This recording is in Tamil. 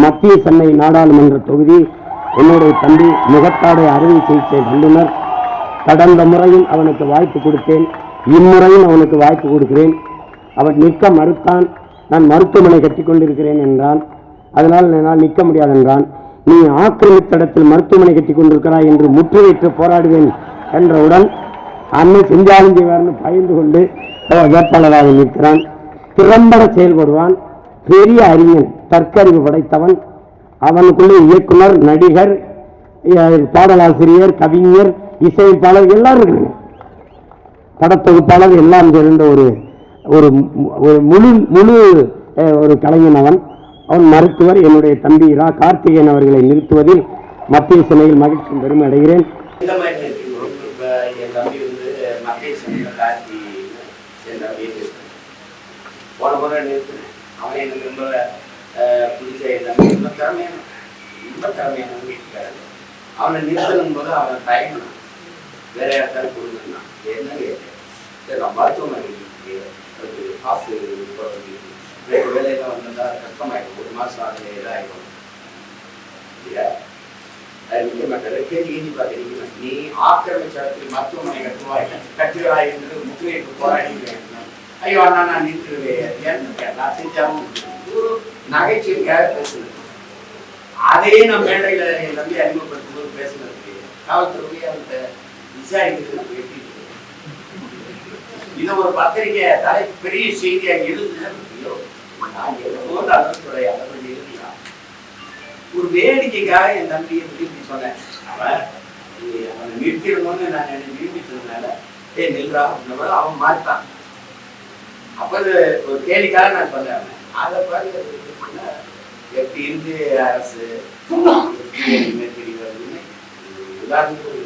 மத்திய சென்னை நாடாளுமன்ற தொகுதி என்னுடைய தம்பி முகத்தாடை அறுவை சிகிச்சை வல்லுநர். கடந்த முறையும் அவனுக்கு வாய்ப்பு கொடுத்தேன். இம்முறையும் அவனுக்கு வாய்ப்பு கொடுக்கிறேன். அவன் நிற்க மறுத்தான். நான் மருத்துவமனை கட்டி கொண்டிருக்கிறேன் என்றான். அதனால் என்னால் நிற்க முடியாது என்றான். நீ ஆக்கிரமித்த இடத்தில் மருத்துவமனை கட்டி கொண்டிருக்கிறாய் என்று முற்றுகையிட்டு போராடுவேன் என்றவுடன் அண்ணன் செஞ்சாலும் செய்வார்னு பயந்து கொண்டு வேட்பாளராக நிற்கிறான். திறம்பட செயல்படுவான். பெரிய அறிஞன். தற்கறிவு படைத்தவன். அவனுக்குள்ளே இயக்குனர் நடிகர் பாடலாசிரியர் கவிஞர் இசையமைப்பாளர் எல்லாரும் இருக்காங்க படத்தொகுப்பாளர் எல்லாம் சேர்ந்த ஒரு ஒரு ஒரு முழு முழு ஒரு கலைஞன் அவன். அவன் மருத்துவர் என்னுடைய தம்பி ரா கார்த்திகேயன் அவர்களை நிறுத்துவதில் மத்திய சிலையில் மகிழ்ச்சி பெருமை அடைகிறேன். போன முறை நிறுத்தினேன். அவனை எனக்கு ரொம்ப அஹ், பிடிச்ச என் தம்பி ரொம்ப திறமையான ரொம்ப திறமையான வீட்டுக்காரர் அவனை நிறுத்தணும் போது அவன் தயங்கினான் வேற யாருக்காவது கொடுங்கண்ணா என்ன கேட்டேன்? சரி மருத்துவமனை இருக்கு. அதுக்கு காசு போடுறது வேறு வேலையெல்லாம் வந்திருந்தா கஷ்டமாயிடும். ஒரு மாதம் அது இதாகிடும் இல்லையா? அது கேள்வி கேள்வி பார்க்குறீங்க நீ ஆக்கிரமிச்ச மருத்துவமனை கட்டுவாய் கட்டுவாய் என்று முற்றுகைக்கு போராடி ஐயோ அண்ணா நான் நின்றுவேன் ஏன்னு கேட்டா செஞ்சாலும் ஒரு நகைச்சுவைக்காக அதையே நம்ம மேடையில என் தம்பி அறிமுகப்படுத்தும் போது பேசுனதுக்கு காவல்துறை அந்த விசாரிக்கிறது நம்ம எப்படி இது இதை ஒரு பத்திரிகை தலை பெரிய செய்தியா எழுதுனோ நான் எவ்வளவோ நலத்துறை அதை கொஞ்சம் எழுதினான். ஒரு வேடிக்கைக்காக என் தம்பி எப்படி இப்படி சொன்னேன். அவன் அவனை நிறுத்திடணும்னு நான் என்ன நிரூபித்ததுனால ஏ நில்றா அப்படின்னா அவன் மாறிட்டான். அப்ப ஒரு கேலிக்காக நான் சொன்னேன். அதை பாருங்க இருந்து அரசு. வருதுன்னு உதாரணத்துக்கு